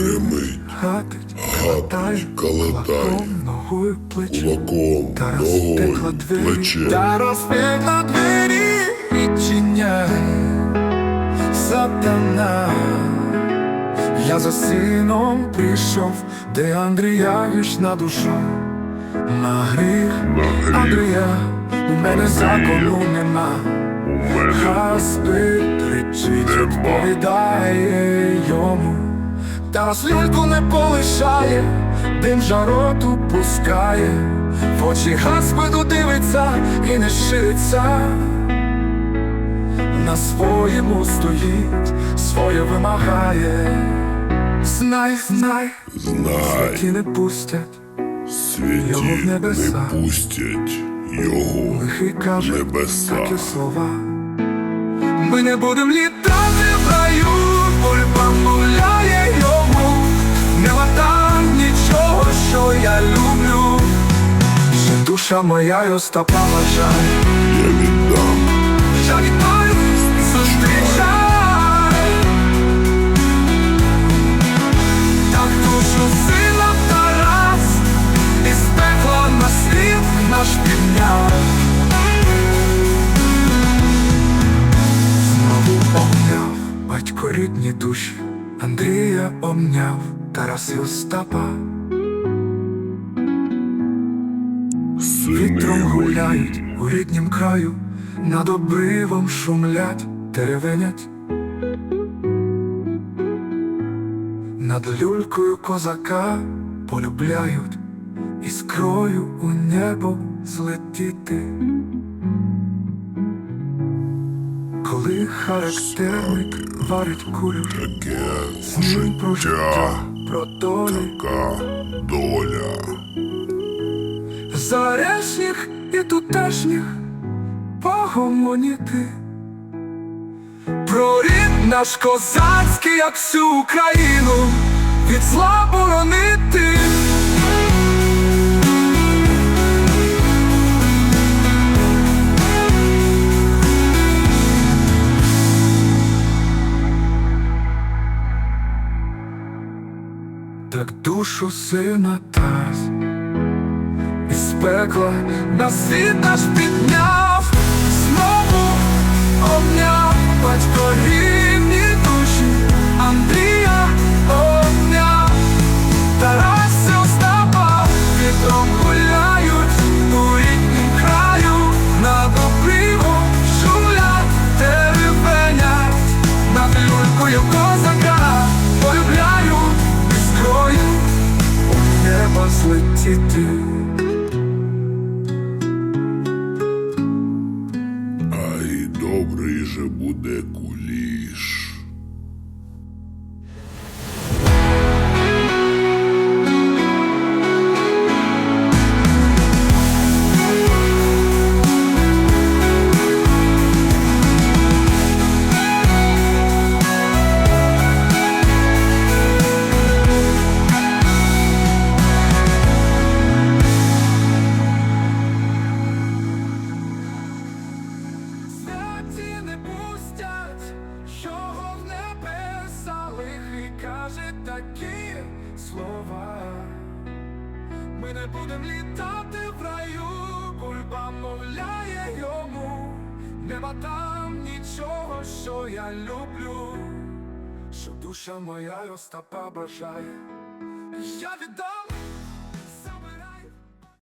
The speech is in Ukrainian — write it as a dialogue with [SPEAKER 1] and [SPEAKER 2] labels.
[SPEAKER 1] Гримить,
[SPEAKER 2] гатить,
[SPEAKER 1] гатить,
[SPEAKER 2] кулаком, ногою плече.
[SPEAKER 1] кулаком, ногою, плече.
[SPEAKER 2] Тарас пекла двері, відчиняй, сатана. Я за сином прийшов, де Андрія вічна душа. На гріх,
[SPEAKER 1] На гріх.
[SPEAKER 2] Андрія, у мене закону нема.
[SPEAKER 1] У мене
[SPEAKER 2] Хаспи кричить,
[SPEAKER 1] Нема.
[SPEAKER 2] відповідає йому. Тарас люльку не полишає, дим жароту пускає, в очі Гаспеду дивиться і не шириться. На своєму стоїть, своє вимагає. Знай, знай,
[SPEAKER 1] знай,
[SPEAKER 2] ті не пустять,
[SPEAKER 1] святі
[SPEAKER 2] Його в небеса.
[SPEAKER 1] не пустять його
[SPEAKER 2] лихий каже
[SPEAKER 1] небеса.
[SPEAKER 2] такі слова. Ми не будем літати в раю, бульба мовляє душа моя й Остапа бажає.
[SPEAKER 1] Я віддам
[SPEAKER 2] Я вітаю, зустрічай. Так душу сила із пекла на світ наш підняв. Знову обняв батько рідні душі, Андрія обняв Тарас і Остапа. Вітром гуляють у ріднім краю, над обривом шумлять, теревенять. Над люлькою козака полюбляють, іскрою у небо злетіти. Коли характерник варить кулю,
[SPEAKER 1] Таке
[SPEAKER 2] про життя,
[SPEAKER 1] життя,
[SPEAKER 2] про долі.
[SPEAKER 1] така доля.
[SPEAKER 2] Заречних і тутешніх погомоніти. Про рід наш козацький, як всю Україну, від зла боронити. Так душу сина таз із пекла на світ наш підняв, знову обняв батько такі слова. Ми не будем літати в раю, бульба мовляє йому. Нема там нічого, що я люблю, що душа моя Остапа бажає. Я віддам